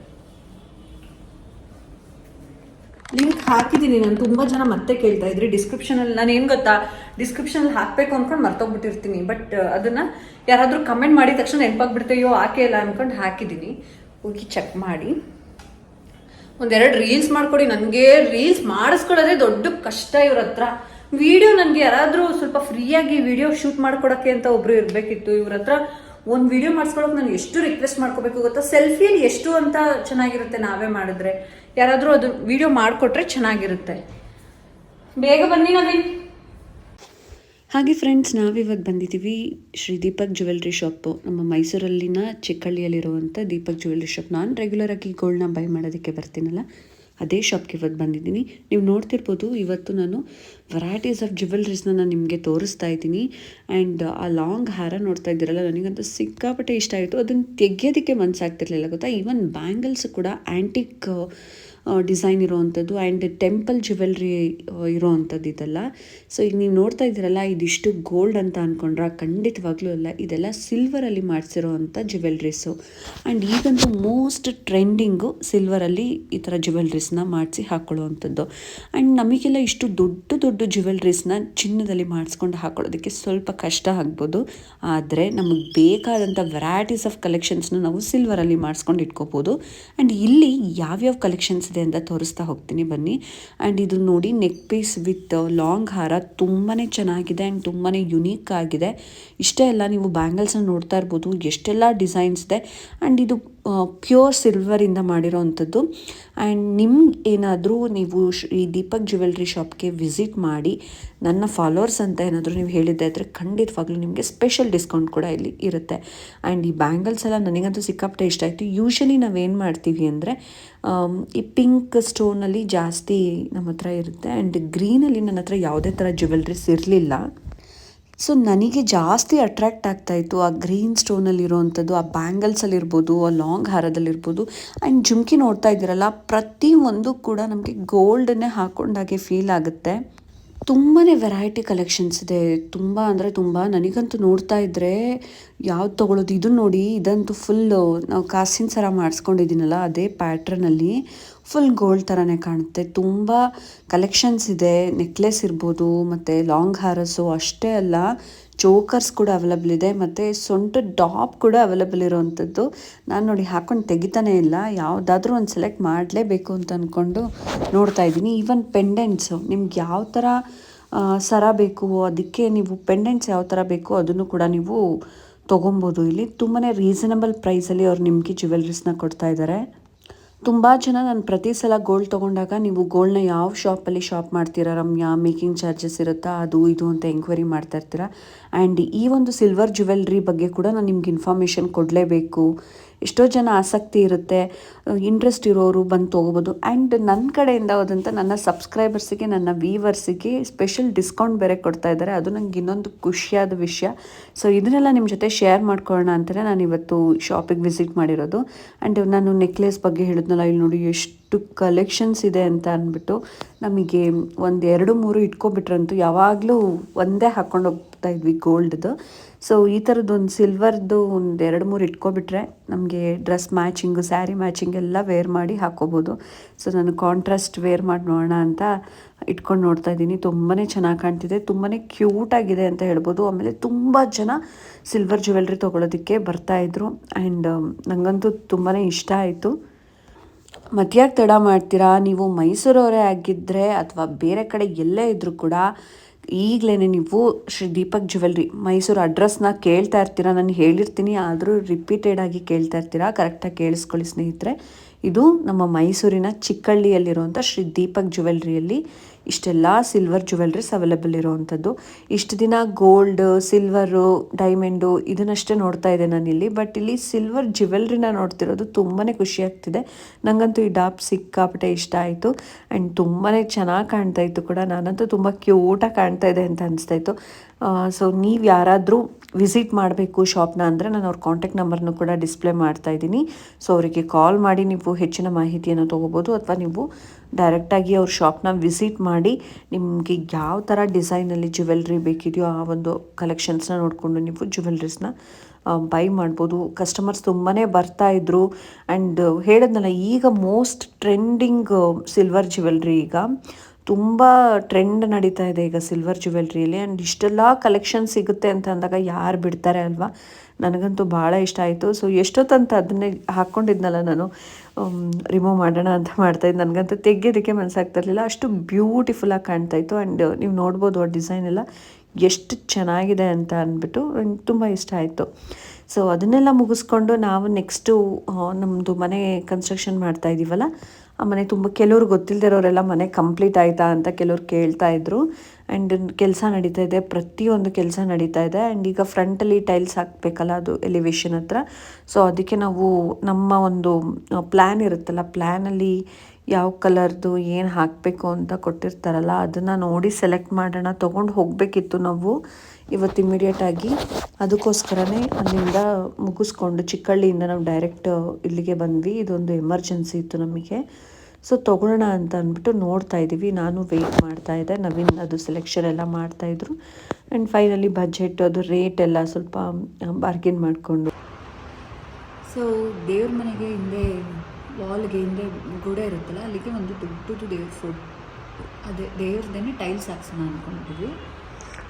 Speaker 3: ಲಿಂಕ್ ಹಾಕಿದ್ದೀನಿ. ನಾನು ತುಂಬ ಜನ ಮತ್ತೆ ಕೇಳ್ತಾ ಇದ್ರಿ. ಡಿಸ್ಕ್ರಿಪ್ಷನಲ್ಲಿ ನಾನು ಏನು ಗೊತ್ತಾ? ಡಿಸ್ಕ್ರಿಪ್ಷನಲ್ಲಿ ಹಾಕಬೇಕು ಅಂದ್ಕೊಂಡು ಮರ್ತೋಗ್ಬಿಟ್ಟಿರ್ತೀನಿ. ಬಟ್ ಅದನ್ನು ಯಾರಾದರೂ ಕಮೆಂಟ್ ಮಾಡಿದ ತಕ್ಷಣ ನೆನಪಾಗ್ಬಿಡುತ್ತೆ, ಅಯ್ಯೋ ಹಾಕೇ ಇಲ್ಲ ಅಂದ್ಕೊಂಡು ಹಾಕಿದ್ದೀನಿ. ಹೋಗಿ ಚೆಕ್ ಮಾಡಿ. ಒಂದೆರಡು ರೀಲ್ಸ್ ಮಾಡ್ಕೊಡಿ. ನನಗೆ ರೀಲ್ಸ್ ಮಾಡಿಸ್ಕೊಳ್ಳೋದೇ ದೊಡ್ಡ ಕಷ್ಟ ಇವ್ರ ಹತ್ರ. ವಿಡಿಯೋ ನನಗೆ ಯಾರಾದರೂ ಸ್ವಲ್ಪ ಫ್ರೀಯಾಗಿ ವಿಡಿಯೋ ಶೂಟ್ ಮಾಡ್ಕೊಡೋಕ್ಕೆ ಅಂತ ಒಬ್ರು ಇರಬೇಕಿತ್ತು. ಇವ್ರ ಹತ್ರ ಒಂದು ವಿಡಿಯೋ ಮಾಡಿಸ್ಕೊಳಕ್ಕೆ ನಾನು ಎಷ್ಟು ರಿಕ್ವೆಸ್ಟ್ ಮಾಡ್ಕೋಬೇಕು ಗೊತ್ತಾ? ಸೆಲ್ಫಿಯಲ್ಲಿ ಎಷ್ಟು ಅಂತ ಚೆನ್ನಾಗಿರುತ್ತೆ ನಾವೇ ಮಾಡಿದ್ರೆ. ಯಾರಾದರೂ ಅದು ವಿಡಿಯೋ ಮಾಡಿಕೊಟ್ರೆ ಚೆನ್ನಾಗಿರುತ್ತೆ. ಬೇಗ ಬನ್ನಿ ನವೀನ್.
Speaker 1: ಹಾಗೆ ಫ್ರೆಂಡ್ಸ್ ನಾವಿವಾಗ ಬಂದಿದ್ದೀವಿ ಶ್ರೀ ದೀಪಕ್ ಜ್ಯುವೆಲ್ರಿ ಶಾಪು ನಮ್ಮ ಮೈಸೂರಲ್ಲಿನ ಚಿಕ್ಕಳ್ಳಿಯಲ್ಲಿರುವಂಥ ದೀಪಕ್ ಜ್ಯುವೆಲ್ರಿ ಶಾಪ್ ನಾನು ರೆಗ್ಯುಲರಾಗಿ ಗೋಲ್ಡ್ನ ಬೈ ಮಾಡೋದಕ್ಕೆ ಬರ್ತೀನಲ್ಲ? ಅದೇ ಶಾಪ್ಗೆ ಇವತ್ತು ಬಂದಿದ್ದೀನಿ. ನೀವು ನೋಡ್ತಿರ್ಬೋದು, ಇವತ್ತು ನಾನು ವೆರೈಟೀಸ್ ಆಫ್ ಜ್ಯುವೆಲ್ರೀಸ್ನ ನಾನು ನಿಮಗೆ ತೋರಿಸ್ತಾ ಇದ್ದೀನಿ. ಆ್ಯಂಡ್ ಆ ಲಾಂಗ್ ಹಾರ ನೋಡ್ತಾ ಇದ್ದೀರಲ್ಲ, ನನಗಂತೂ ಸಿಕ್ಕಾಪಟ್ಟೆ ಇಷ್ಟ ಆಯಿತು. ಅದನ್ನು ತೆಗೆಯೋದಕ್ಕೆ ಮನಸ್ಸಾಗ್ತಿರ್ಲಿಲ್ಲ ಗೊತ್ತಾ? ಈವನ್ ಬ್ಯಾಂಗಲ್ಸ್ ಕೂಡ ಆ್ಯಂಟಿಕ್ ಡಿಸೈನ್ ಇರೋವಂಥದ್ದು ಆ್ಯಂಡ್ ಟೆಂಪಲ್ ಜ್ಯುವೆಲ್ರಿ ಇರೋವಂಥದ್ದು ಇದೆಲ್ಲ. ಸೊ ಈಗ ನೀವು ನೋಡ್ತಾ ಇದ್ದೀರಲ್ಲ, ಇದಿಷ್ಟು ಗೋಲ್ಡ್ ಅಂತ ಅಂದ್ಕೊಂಡ್ರೆ ಖಂಡಿತವಾಗ್ಲೂ ಅಲ್ಲ, ಇದೆಲ್ಲ ಸಿಲ್ವರಲ್ಲಿ ಮಾಡಿಸಿರೋವಂಥ ಜ್ಯುವೆಲ್ರೀಸು ಆ್ಯಂಡ್ ಈಗಂತೂ ಮೋಸ್ಟ್ ಟ್ರೆಂಡಿಂಗು ಸಿಲ್ವರಲ್ಲಿ ಈ ಥರ ಜ್ಯುವೆಲ್ರೀಸ್ನ ಮಾಡಿಸಿ ಹಾಕ್ಕೊಳ್ಳುವಂಥದ್ದು ಆ್ಯಂಡ್ ನಮಗೆಲ್ಲ ಇಷ್ಟು ದೊಡ್ಡ ದೊಡ್ಡ ಜ್ಯುವೆಲ್ರೀಸ್ನ ಚಿನ್ನದಲ್ಲಿ ಮಾಡಿಸ್ಕೊಂಡು ಹಾಕೊಳ್ಳೋದಕ್ಕೆ ಸ್ವಲ್ಪ ಕಷ್ಟ ಆಗ್ಬೋದು. ಆದರೆ ನಮಗೆ ಬೇಕಾದಂಥ ವೆರೈಟೀಸ್ ಆಫ್ ಕಲೆಕ್ಷನ್ಸ್ನ ನಾವು ಸಿಲ್ವರಲ್ಲಿ ಮಾಡಿಸ್ಕೊಂಡು ಇಟ್ಕೋಬೋದು. ಆ್ಯಂಡ್ ಇಲ್ಲಿ ಯಾವ್ಯಾವ ಕಲೆಕ್ಷನ್ಸ್ ಇದೆ ಅಂತ ತೋರಿಸ್ತಾ ಹೋಗ್ತೀನಿ ಬನ್ನಿ. ಆ್ಯಂಡ್ ಇದು ನೋಡಿ ನೆಕ್ ಪೀಸ್ ವಿತ್ ಲಾಂಗ್ ಹಾರ ತುಂಬಾ ಚೆನ್ನಾಗಿದೆ ಆ್ಯಂಡ್ ತುಂಬಾ ಯುನೀಕ್ ಆಗಿದೆ. ಇಷ್ಟೇ ಅಲ್ಲ, ನೀವು ಬ್ಯಾಂಗಲ್ಸ್ನ ನೋಡ್ತಾ ಇರ್ಬೋದು, ಎಷ್ಟೆಲ್ಲ ಡಿಸೈನ್ಸ್ ಇದೆ. ಆ್ಯಂಡ್ ಇದು ಪ್ಯೂರ್ ಸಿಲ್ವರಿಂದ ಮಾಡಿರೋವಂಥದ್ದು ಆ್ಯಂಡ್ ನಿಮ್ಗೆ ಏನಾದರೂ ನೀವು ಈ ದೀಪಕ್ ಜ್ಯುವೆಲ್ರಿ ಶಾಪ್ಗೆ ವಿಸಿಟ್ ಮಾಡಿ, ನನ್ನ ಫಾಲೋವರ್ಸ್ ಅಂತ ಏನಾದರೂ ನೀವು ಹೇಳಿದ್ದೆ ಆದರೆ ಖಂಡಿತವಾಗ್ಲೂ ನಿಮಗೆ ಸ್ಪೆಷಲ್ ಡಿಸ್ಕೌಂಟ್ ಕೂಡ ಇಲ್ಲಿ ಇರುತ್ತೆ. ಆ್ಯಂಡ್ ಈ ಬ್ಯಾಂಗಲ್ಸ್ ಎಲ್ಲ ನನಗಂತೂ ಸಿಕ್ಕಾಪಟ್ಟೆ ಇಷ್ಟ ಆಯಿತು. ಯೂಶಲಿ ನಾವೇನು ಮಾಡ್ತೀವಿ ಅಂದರೆ ಈ ಪಿಂಕ್ ಸ್ಟೋನಲ್ಲಿ ಜಾಸ್ತಿ ನಮ್ಮ ಹತ್ರ ಇರುತ್ತೆ. ಆ್ಯಂಡ್ ಗ್ರೀನಲ್ಲಿ ನನ್ನ ಹತ್ರ ಯಾವುದೇ ಥರ ಜ್ಯುವೆಲ್ರೀಸ್ ಇರಲಿಲ್ಲ. ಸೊ ನನಗೆ ಜಾಸ್ತಿ ಅಟ್ರ್ಯಾಕ್ಟ್ ಆಗ್ತಾಯಿತ್ತು ಆ ಗ್ರೀನ್ ಸ್ಟೋನಲ್ಲಿರೋವಂಥದ್ದು ಆ ಬ್ಯಾಂಗಲ್ಸಲ್ಲಿರ್ಬೋದು ಆ ಲಾಂಗ್ ಹಾರದಲ್ಲಿರ್ಬೋದು ಆ್ಯಂಡ್ ಜುಮ್ಕಿ ನೋಡ್ತಾ ಇದ್ದೀರಲ್ಲ, ಪ್ರತಿ ಒಂದು ಕೂಡ ನಮಗೆ ಗೋಲ್ಡನ್ನೇ ಹಾಕೊಂಡಾಗೆ ಫೀಲ್ ಆಗುತ್ತೆ. ತುಂಬಾ ವೆರೈಟಿ ಕಲೆಕ್ಷನ್ಸ್ ಇದೆ. ತುಂಬ ಅಂದರೆ ತುಂಬ. ನನಗಂತೂ ನೋಡ್ತಾ ಇದ್ದರೆ ಯಾವ್ದು ತೊಗೊಳೋದು ಇದನ್ನು ನೋಡಿ. ಇದಂತೂ ಫುಲ್ಲು ನಾವು ಕಾಸಿನ ಸರ ಮಾಡಿಸ್ಕೊಂಡಿದ್ದೀನಲ್ಲ, ಅದೇ ಪ್ಯಾಟ್ರನಲ್ಲಿ ಫುಲ್ ಗೋಲ್ಡ್ ಥರನೇ ಕಾಣುತ್ತೆ. ತುಂಬ ಕಲೆಕ್ಷನ್ಸ್ ಇದೆ. ನೆಕ್ಲೆಸ್ ಇರ್ಬೋದು, ಮತ್ತು ಲಾಂಗ್ ಹಾರಸು ಅಷ್ಟೇ ಅಲ್ಲ ಚೋಕರ್ಸ್ ಕೂಡ ಅವೈಲಬಲ್ ಇದೆ, ಮತ್ತು ಸೊಂಟು ಡಾಪ್ ಕೂಡ ಅವೈಲಬಲ್ ಇರೋವಂಥದ್ದು ನಾನು ನೋಡಿ ಹಾಕ್ಕೊಂಡು ತೆಗಿತಾನೆ ಇಲ್ಲ. ಯಾವುದಾದ್ರೂ ಒಂದು ಸೆಲೆಕ್ಟ್ ಮಾಡಲೇಬೇಕು ಅಂತ ಅಂದ್ಕೊಂಡು ನೋಡ್ತಾ ಇದ್ದೀನಿ. ಈವನ್ ಪೆಂಡೆಂಟ್ಸು ನಿಮ್ಗೆ ಯಾವ ಥರ ಸರ ಬೇಕು, ಅದಕ್ಕೆ ನೀವು ಪೆಂಡೆಂಟ್ಸ್ ಯಾವ ಥರ ಬೇಕು ಅದನ್ನು ಕೂಡ ನೀವು ತೊಗೊಬೋದು. ಇಲ್ಲಿ ತುಂಬಾ ರೀಸನಬಲ್ ಪ್ರೈಸಲ್ಲಿ ಅವ್ರು ನಿಮಗೆ ಜ್ಯುವೆಲ್ರೀಸ್ನ ಕೊಡ್ತಾ ಇದ್ದಾರೆ ತುಂಬ ಜನ ನಾನು ಪ್ರತಿ ಸಲ ಗೋಲ್ಡ್ ತೊಗೊಂಡಾಗ ನೀವು ಗೋಲ್ಡ್ನ ಯಾವ ಶಾಪಲ್ಲಿ ಶಾಪ್ ಮಾಡ್ತೀರಾ ರಮ್ಯಾ? ಮೇಕಿಂಗ್ ಚಾರ್ಜಸ್ ಇರುತ್ತಾ? ಅದು, ಇದು ಅಂತ ಎಂಕ್ವೈರಿ ಮಾಡ್ತಾ ಇರ್ತೀರಾ? ಆ್ಯಂಡ್ ಈ ಒಂದು ಸಿಲ್ವರ್ ಜ್ಯುವೆಲ್ರಿ ಬಗ್ಗೆ ಕೂಡ ನಾನು ನಿಮ್ಗೆ ಇನ್ಫಾರ್ಮೇಷನ್ ಕೊಡಲೇಬೇಕು. ಎಷ್ಟೋ ಜನ ಆಸಕ್ತಿ ಇರುತ್ತೆ ಇಂಟ್ರೆಸ್ಟ್ ಇರೋರು ಬಂದು ತೊಗೋಬೋದು. ಆ್ಯಂಡ್ ನನ್ನ ಕಡೆಯಿಂದ ಹೋದಂಥ ನನ್ನ ಸಬ್ಸ್ಕ್ರೈಬರ್ಸಿಗೆ ನನ್ನ ವೀವರ್ಸಿಗೆ ಸ್ಪೆಷಲ್ ಡಿಸ್ಕೌಂಟ್ ಬೇರೆ ಕೊಡ್ತಾ ಇದ್ದಾರೆ. ಅದು ನನಗೆ ಇನ್ನೊಂದು ಖುಷಿಯಾದ ವಿಷಯ. ಸೊ ಇದನ್ನೆಲ್ಲ ನಿಮ್ಮ ಜೊತೆ ಶೇರ್ ಮಾಡ್ಕೊಳ್ಳೋಣ ಅಂತಲೇ ನಾನು ಇವತ್ತು ಶಾಪಿಗೆ ವಿಸಿಟ್ ಮಾಡಿರೋದು. ಆ್ಯಂಡ್ ನಾನು ನೆಕ್ಲೆಸ್ ಬಗ್ಗೆ ಹೇಳಿದ್ನಲ್ಲ, ಇಲ್ಲಿ ನೋಡಿ ಎಷ್ಟು ಕಲೆಕ್ಷನ್ಸ್ ಇದೆ ಅಂತ ಅಂದ್ಬಿಟ್ಟು ನಮಗೆ ಒಂದು ಎರಡು ಮೂರು ಇಟ್ಕೊಬಿಟ್ರಂತೂ ಯಾವಾಗಲೂ ಒಂದೇ ಹಾಕ್ಕೊಂಡು ಹುಡುಕ್ತಾ ಇದ್ವಿ ಗೋಲ್ಡ್ದು ಸೊ ಈ ಥರದ್ದು ಒಂದು ಸಿಲ್ವರ್ದು ಒಂದು ಎರಡು ಮೂರು ಇಟ್ಕೊಬಿಟ್ರೆ ನಮಗೆ ಡ್ರೆಸ್ ಮ್ಯಾಚಿಂಗು ಸ್ಯಾರಿ ಮ್ಯಾಚಿಂಗ್ ಎಲ್ಲ ವೇರ್ ಮಾಡಿ ಹಾಕ್ಕೋಬೋದು ಸೊ ನಾನು ಕಾಂಟ್ರಾಸ್ಟ್ ವೇರ್ ಮಾಡಿ ನೋಡೋಣ ಅಂತ ಇಟ್ಕೊಂಡು ನೋಡ್ತಾ ಇದ್ದೀನಿ. ತುಂಬಾ ಚೆನ್ನಾಗಿ ಕಾಣ್ತಿದೆ. ತುಂಬಾ ಕ್ಯೂಟಾಗಿದೆ ಅಂತ ಹೇಳ್ಬೋದು. ಆಮೇಲೆ ತುಂಬ ಜನ ಸಿಲ್ವರ್ ಜ್ಯುವೆಲ್ರಿ ತೊಗೊಳೋದಕ್ಕೆ ಬರ್ತಾಯಿದ್ರು ಆ್ಯಂಡ್ ನನಗಂತೂ ತುಂಬಾ ಇಷ್ಟ ಆಯಿತು. ಮತ್ಯಾಕೆ ತಡ ಮಾಡ್ತೀರಾ? ನೀವು ಮೈಸೂರವರೇ ಆಗಿದ್ದರೆ ಅಥವಾ ಬೇರೆ ಕಡೆ ಎಲ್ಲೇ ಇದ್ದರೂ ಕೂಡ ಈಗಲೇ ನೀವು ಶ್ರೀ ದೀಪಕ್ ಜ್ಯುವೆಲ್ರಿ ಮೈಸೂರು ಅಡ್ರೆಸ್ನ ಕೇಳ್ತಾ ಇರ್ತೀರಾ, ನಾನು ಹೇಳಿರ್ತೀನಿ, ಆದರೂ ರಿಪೀಟೆಡ್ ಆಗಿ ಕೇಳ್ತಾ ಇರ್ತೀರಾ ಕರೆಕ್ಟಾಗಿ ಕೇಳಿಸ್ಕೊಳ್ಳಿ ಸ್ನೇಹಿತರೆ. ಇದು ನಮ್ಮ ಮೈಸೂರಿನ ಚಿಕ್ಕಳ್ಳಿಯಲ್ಲಿರುವಂಥ ಶ್ರೀ ದೀಪಕ್ ಜ್ಯುವೆಲ್ರಿಯಲ್ಲಿ ಇಷ್ಟೆಲ್ಲ ಸಿಲ್ವರ್ ಜ್ಯುವೆಲ್ರೀಸ್ ಅವೈಲೇಬಲ್ ಇರುವಂಥದ್ದು. ಇಷ್ಟು ದಿನ ಗೋಲ್ಡ್ ಸಿಲ್ವರು ಡೈಮಂಡು ಇದನ್ನಷ್ಟೇ ನೋಡ್ತಾ ಇದ್ದೆ ನಾನಿಲ್ಲಿ. ಬಟ್ ಇಲ್ಲಿ ಸಿಲ್ವರ್ ಜ್ಯುವೆಲ್ರಿನ ನೋಡ್ತಿರೋದು ತುಂಬಾ ಖುಷಿ ಆಗ್ತಿದೆ. ನನಗಂತೂ ಈ ಡಾಪ್ ಸಿಕ್ಕಾಪಟ್ಟೆ ಇಷ್ಟ ಆಯಿತು. ಆ್ಯಂಡ್ ತುಂಬಾ ಚೆನ್ನಾಗಿ ಕಾಣ್ತಾ ಇತ್ತು ಕೂಡ. ನಾನಂತೂ ತುಂಬ ಕ್ಯೂಟಾಗಿ ಕಾಣ್ತಾ ಇದೆ ಅಂತ ಅನಿಸ್ತಾ ಇತ್ತು. ಸೊ ನೀವು ಯಾರಾದರೂ ವಿಸಿಟ್ ಮಾಡಬೇಕು ಶಾಪ್ನ ಅಂದರೆ ನಾನು ಅವ್ರ ಕಾಂಟ್ಯಾಕ್ಟ್ ನಂಬರ್ನು ಕೂಡ ಡಿಸ್ಪ್ಲೇ ಮಾಡ್ತಾ ಇದ್ದೀನಿ. ಸೊ ಅವರಿಗೆ ಕಾಲ್ ಮಾಡಿ ನೀವು ಹೆಚ್ಚಿನ ಮಾಹಿತಿಯನ್ನು ತೊಗೋಬೋದು ಅಥವಾ ನೀವು ಡೈರೆಕ್ಟಾಗಿ ಅವ್ರ ಶಾಪ್ನ ವಿಸಿಟ್ ಮಾಡಿ ನಿಮಗೆ ಯಾವ ಥರ ಡಿಸೈನಲ್ಲಿ ಜ್ಯುವೆಲ್ರಿ ಬೇಕಿದೆಯೋ ಆ ಒಂದು ಕಲೆಕ್ಷನ್ಸ್ನ ನೋಡಿಕೊಂಡು ನೀವು ಜ್ಯುವೆಲ್ರೀಸ್ನ ಬೈ ಮಾಡ್ಬೋದು. ಕಸ್ಟಮರ್ಸ್ ತುಂಬಾ ಬರ್ತಾ ಇದ್ರು. ಆ್ಯಂಡ್ ಹೇಳಿದ್ನಲ್ಲ, ಈಗ ಮೋಸ್ಟ್ ಟ್ರೆಂಡಿಂಗ್ ಸಿಲ್ವರ್ ಜ್ಯುವೆಲ್ರಿ ಈಗ ತುಂಬ ಟ್ರೆಂಡ್ ನಡೀತಾ ಇದೆ ಈಗ ಸಿಲ್ವರ್ ಜ್ಯುವೆಲ್ರಿಯಲ್ಲಿ ಆ್ಯಂಡ್ ಇಷ್ಟೆಲ್ಲ ಕಲೆಕ್ಷನ್ ಸಿಗುತ್ತೆ ಅಂತ ಅಂದಾಗ ಯಾರು ಬಿಡ್ತಾರೆ ಅಲ್ವಾ? ನನಗಂತೂ ಭಾಳ ಇಷ್ಟ ಆಯಿತು. ಸೊ ಎಷ್ಟೊತ್ತಂತ ಅದನ್ನೇ ಹಾಕ್ಕೊಂಡಿದ್ನಲ್ಲ ನಾನು ರಿಮೂವ್ ಮಾಡೋಣ ಅಂತ ಮಾಡ್ತಾಯಿದ್ದು ನನಗಂತೂ ತೆಗೆಯೋದಕ್ಕೆ ಮನಸ್ಸಾಗ್ತಿರ್ಲಿಲ್ಲ ಅಷ್ಟು ಬ್ಯೂಟಿಫುಲ್ಲಾಗಿ ಕಾಣ್ತಾ ಇತ್ತು. ಆ್ಯಂಡ್ ನೀವು ನೋಡ್ಬೋದು ಆ ಡಿಸೈನ್ ಎಲ್ಲ ಎಷ್ಟು ಚೆನ್ನಾಗಿದೆ ಅಂತ ಅಂದ್ಬಿಟ್ಟು ತುಂಬ ಇಷ್ಟ ಆಯಿತು. ಸೊ ಅದನ್ನೆಲ್ಲ ಮುಗಿಸ್ಕೊಂಡು ನಾವು ನೆಕ್ಸ್ಟು ನಮ್ಮದು ಮನೆ ಕನ್ಸ್ಟ್ರಕ್ಷನ್ ಮಾಡ್ತಾ ಇದ್ದೀವಲ್ಲ ಆ ಮನೆ ತುಂಬ ಕೆಲವ್ರು ಗೊತ್ತಿಲ್ಲದಿರೋರೆಲ್ಲ ಮನೆ ಕಂಪ್ಲೀಟ್ ಆಯಿತಾ ಅಂತ ಕೆಲವ್ರು ಕೇಳ್ತಾ ಇದ್ರು. ಆ್ಯಂಡ್ ಕೆಲಸ ನಡೀತಾ ಇದೆ, ಪ್ರತಿಯೊಂದು ಕೆಲಸ ನಡೀತಾ ಇದೆ. ಆ್ಯಂಡ್ ಈಗ ಫ್ರಂಟಲ್ಲಿ ಟೈಲ್ಸ್ ಹಾಕಬೇಕಲ್ಲ, ಅದು ಎಲಿವೇಶನ್ ಹತ್ರ. ಸೊ ಅದಕ್ಕೆ ನಾವು ನಮ್ಮ ಒಂದು ಪ್ಲ್ಯಾನ್ ಇರುತ್ತಲ್ಲ ಪ್ಲ್ಯಾನಲ್ಲಿ ಯಾವ ಕಲರ್ದು ಏನು ಹಾಕಬೇಕು ಅಂತ ಕೊಟ್ಟಿರ್ತಾರಲ್ಲ, ಅದನ್ನು ನೋಡಿ ಸೆಲೆಕ್ಟ್ ಮಾಡೋಣ, ತೊಗೊಂಡು ಹೋಗಬೇಕಿತ್ತು ನಾವು. ಇವತ್ತು ಇಮಿಡಿಯೇಟಾಗಿ ಅದಕ್ಕೋಸ್ಕರನೇ ಅಲ್ಲಿಂದ ಮುಗಿಸ್ಕೊಂಡು ಚಿಕ್ಕಳ್ಳಿಯಿಂದ ನಾವು ಡೈರೆಕ್ಟ್ ಇಲ್ಲಿಗೆ ಬಂದ್ವಿ. ಇದೊಂದು ಎಮರ್ಜೆನ್ಸಿ ಇತ್ತು ನಮಗೆ. ಸೊ ತೊಗೊಳ್ಳೋಣ ಅಂತ ಅಂದ್ಬಿಟ್ಟು ನೋಡ್ತಾ ಇದ್ದೀವಿ. ನಾನು ವೆಯ್ಟ್ ಮಾಡ್ತಾ ಇದ್ದೆ. ನವೀನ್ ಅದು ಸೆಲೆಕ್ಷನ್ ಎಲ್ಲ ಮಾಡ್ತಾಯಿದ್ರು ಆ್ಯಂಡ್ ಫೈನಲಿ ಬಜೆಟ್ ಅದು ರೇಟ್ ಎಲ್ಲ ಸ್ವಲ್ಪ ಬಾರ್ಗೇನ್ ಮಾಡಿಕೊಂಡು.
Speaker 3: ಸೊ ದೇವ್ರ ಮನೆಗೆ ಹಿಂದೆ ವಾಲ್ಗೆ ಹಿಂದೆ ಗೋಡೆ ಇರುತ್ತಲ್ಲ, ಅಲ್ಲಿಗೆ ಒಂದು ದೊಡ್ಡದು ದೇವ್ರ ಫೋಟೋ ಅದೇ ದೇವ್ರದೇ ಟೈಲ್ಸ್ ಹಾಕ್ಸೋಣ ಅಂದ್ಕೊಂಡಿದ್ವಿ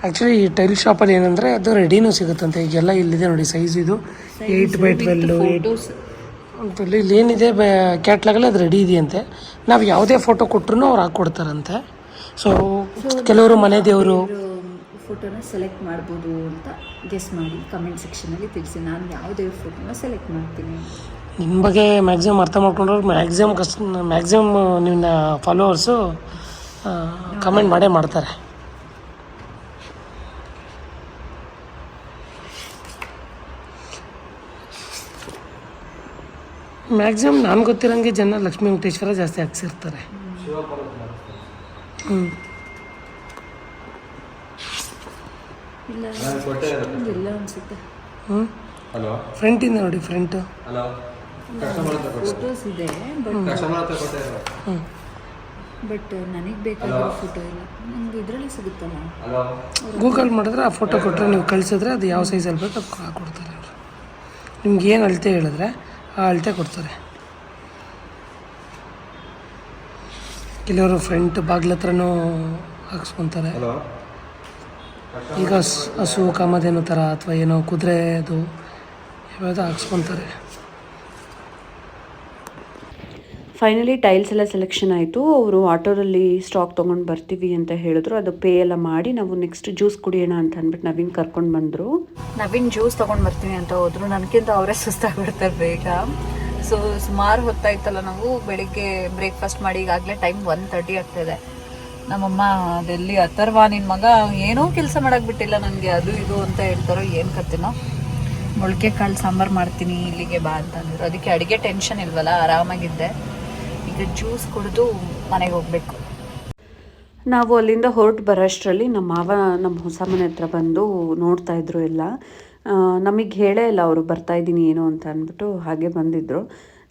Speaker 2: ಆ್ಯಕ್ಚುಲಿ ಈ ಟೈಲ್ ಶಾಪಲ್ಲಿ ಏನಂದರೆ ಅದು ರೆಡಿನೂ ಸಿಗುತ್ತಂತೆ. ಈಗೆಲ್ಲ ಇಲ್ಲಿದೆ ನೋಡಿ ಸೈಜ್ ಇದು ಏಯ್ಟ್ ಬೈ ಟ್ವೆಲ್ಲು ಏಯ್ಟ್ ಅಂತಲ್ಲಿ ಇಲ್ಲಿ ಏನಿದೆ ಕ್ಯಾಟ್ಲಾಗಲ್ಲಿ ಅದು ರೆಡಿ ಇದೆಯಂತೆ. ನಾವು ಯಾವುದೇ ಫೋಟೋ ಕೊಟ್ಟರು ಅವ್ರು ಹಾಕ್ಕೊಡ್ತಾರಂತೆ. ಸೊ ಕೆಲವರು ಮನೆ ದೇವರು
Speaker 3: ಫೋಟೋನ ಸೆಲೆಕ್ಟ್ ಮಾಡ್ಬೋದು ಅಂತ ಗೆಸ್ ಮಾಡಿ ಕಮೆಂಟ್ ಸೆಕ್ಷನಲ್ಲಿ ತಿಳಿಸಿ. ನಾನು ಯಾವುದೇ ದೇವ್ರ ಫೋಟೋನ ಸೆಲೆಕ್ಟ್ ಮಾಡ್ತೀನಿ.
Speaker 2: ನಿಮ್ಮ ಬಗ್ಗೆ ಮ್ಯಾಕ್ಸಿಮಮ್ ಅರ್ಥ ಮಾಡ್ಕೊಂಡ್ರೆ ಮ್ಯಾಕ್ಸಿಮಮ್ ಕಸ್ ಮ್ಯಾಕ್ಸಿಮಮ್ ನಿಮ್ಮ ಫಾಲೋವರ್ಸು ಕಮೆಂಟ್ ಮಾಡೇ ಮಾಡ್ತಾರೆ. ಮ್ಯಾಕ್ಸಿಮಮ್ ನಾನು ಗೊತ್ತಿರೋಂಗೆ ಜನ ಲಕ್ಷ್ಮೀ ವೆಂಕಟೇಶ್ವರ ಜಾಸ್ತಿ ಹಾಕ್ಸಿರ್ತಾರೆ. ಹ್ಞೂ ಹ್ಞೂ
Speaker 4: ಹಲೋ
Speaker 2: ಫ್ರಂಟಿಂದ ನೋಡಿ ಫ್ರಂಟು
Speaker 3: ಇದೆ
Speaker 2: ಹ್ಞೂ
Speaker 3: ಬಟ್ ನನಗೆ ಬೇಕಾಗಿರೋ ಫೋಟೋ ಇಲ್ಲ. ನಮ್ಗೆ ಇದರಲ್ಲಿ ಸಿಗುತ್ತಲ್ಲ?
Speaker 4: ಹಲೋ
Speaker 2: ಗೂಗಲ್ ಮಾಡಿದ್ರೆ ಆ ಫೋಟೋ ಕೊಟ್ಟರೆ ನೀವು ಕಳಿಸಿದ್ರೆ ಅದು ಯಾವ ಸೈಜಲ್ಲಿ ಬೇಕು ಅದು ಹಾಕ್ಕೊಡ್ತಾರೆ ಅವರು. ನಿಮ್ಗೆ ಏನು ಅಳತೆ ಹೇಳಿದ್ರೆ ಆ ಅಳತೆ ಕೊಡ್ತಾರೆ. ಕೆಲವರು ಫ್ರಂಟ್ ಬಾಗಿಲ ಹತ್ರನೂ ಹಾಕ್ಸ್ಕೊತಾರೆ. ಈಗ ಹಸ್- ಕಾಮದೇನೋ ಥರ ಅಥವಾ ಏನೋ ಕುದುರೆ ಅದು ಯಾವ್ಯಾವುದೋ ಹಾಕ್ಸ್ಕೊತಾರೆ.
Speaker 1: ಫೈನಲಿ ಟೈಲ್ಸ್ ಎಲ್ಲ ಸೆಲೆಕ್ಷನ್ ಆಯಿತು. ಅವರು ಆಟೋದಲ್ಲಿ ಸ್ಟಾಕ್ ತೊಗೊಂಡು ಬರ್ತೀವಿ ಅಂತ ಹೇಳಿದ್ರು. ಅದು ಪೇ ಎಲ್ಲ ಮಾಡಿ ನಾವು ನೆಕ್ಸ್ಟ್ ಜ್ಯೂಸ್ ಕುಡಿಯೋಣ ಅಂತ ಅಂದ್ಬಿಟ್ಟು ನವೀನ್ ಕರ್ಕೊಂಡು ಬಂದರು.
Speaker 3: ನವೀನ್ ಜ್ಯೂಸ್ ತೊಗೊಂಡು ಬರ್ತೀನಿ ಅಂತ ಹೋದ್ರು. ನನಗಿಂತ ಅವರೇ ಸುಸ್ತಾಗ್ಬಿಡ್ತಾರೆ ಬೇಗ. ಸೊ ಸುಮಾರು ಹೊತ್ತಾಯ್ತಲ್ಲ ನಾವು. ಬೆಳಿಗ್ಗೆ ಬ್ರೇಕ್ಫಾಸ್ಟ್ ಮಾಡಿ ಈಗಾಗಲೇ ಟೈಮ್ ಒನ್ ತರ್ಟಿ ಆಗ್ತಾಯಿದೆ ನಮ್ಮಮ್ಮ ಅದೆಲ್ಲಿ ಅಥರ್ವಾ ನಿನ್ನ ಮಗ ಏನೂ ಕೆಲಸ ಮಾಡೋಕೆ ಬಿಟ್ಟಿಲ್ಲ ನನಗೆ. ಅದು ಇದು ಅಂತ ಹೇಳ್ತಾರೋ ಏನು ಕತ್ತಿನೋ ಮೊಳಕೆ ಕಾಳು ಸಾಂಬಾರು ಮಾಡ್ತೀನಿ ಇಲ್ಲಿಗೆ ಬಾ ಅಂತಂದರು ಅದಕ್ಕೆ ಅಡುಗೆ ಟೆನ್ಷನ್ ಇಲ್ವಲ್ಲ? ಆರಾಮಾಗಿದ್ದೆ. ಈಗ ಜ್ಯೂಸ್ ಕುಡಿದು ಮನೆಗೆ ಹೋಗಬೇಕು.
Speaker 1: ನಾವು ಅಲ್ಲಿಂದ ಹೊರಟು ಬರೋಷ್ಟರಲ್ಲಿ ನಮ್ಮ ಮಾವ ನಮ್ಮ ಹೊಸ ಮನೆ ಹತ್ರ ಬಂದು ನೋಡ್ತಾ ಇದ್ರು ಎಲ್ಲ. ನಮಗೆ ಹೇಳೇ ಇಲ್ಲ ಅವರು ಬರ್ತಾ ಇದ್ದೀನಿ ಏನು ಅಂತ ಅಂದ್ಬಿಟ್ಟು ಹಾಗೆ ಬಂದಿದ್ದರು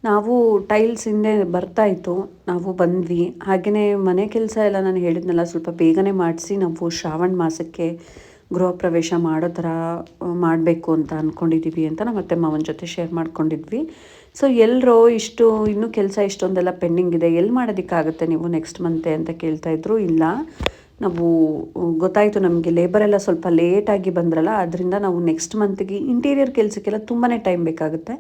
Speaker 1: ನಾವು ಟೈಲ್ಸ್ ಹಿಂದೆ ಬರ್ತಾ ಇತ್ತು, ನಾವು ಬಂದ್ವಿ. ಹಾಗೆಯೇ ಮನೆ ಕೆಲಸ ಎಲ್ಲ ನಾನು ಹೇಳಿದ್ನಲ್ಲ, ಸ್ವಲ್ಪ ಬೇಗನೆ ಮಾಡಿಸಿ ನಾವು ಶ್ರಾವಣ ಮಾಸಕ್ಕೆ ಗೃಹ ಪ್ರವೇಶ ಮಾಡೋ ಥರ ಮಾಡಬೇಕು ಅಂತ ಅಂದ್ಕೊಂಡಿದ್ದೀವಿ ಅಂತ ನಮ್ಮ ಅತ್ತೆ ಮಾವನ ಜೊತೆ ಶೇರ್ ಮಾಡ್ಕೊಂಡಿದ್ವಿ. ಸೊ ಎಲ್ಲರೂ ಇಷ್ಟು, ಇನ್ನೂ ಕೆಲಸ ಇಷ್ಟೊಂದೆಲ್ಲ ಪೆಂಡಿಂಗ್ ಇದೆ ಎಲ್ಲಿ ಮಾಡೋದಕ್ಕಾಗುತ್ತೆ ನೀವು ನೆಕ್ಸ್ಟ್ ಮಂತೆ ಅಂತ ಕೇಳ್ತಾ ಇದ್ರು? ಇಲ್ಲ. ನಾವು, ಗೊತ್ತಾಯಿತು ನಮಗೆ ಲೇಬರ್ ಎಲ್ಲ ಸ್ವಲ್ಪ ಲೇಟಾಗಿ ಬಂದ್ರಲ್ಲ ಅದರಿಂದ ನಾವು ನೆಕ್ಸ್ಟ್ ಮಂತ್ಗೆ ಇಂಟೀರಿಯರ್ ಕೆಲಸಕ್ಕೆಲ್ಲ ತುಂಬಾ ಟೈಮ್ ಬೇಕಾಗುತ್ತೆ.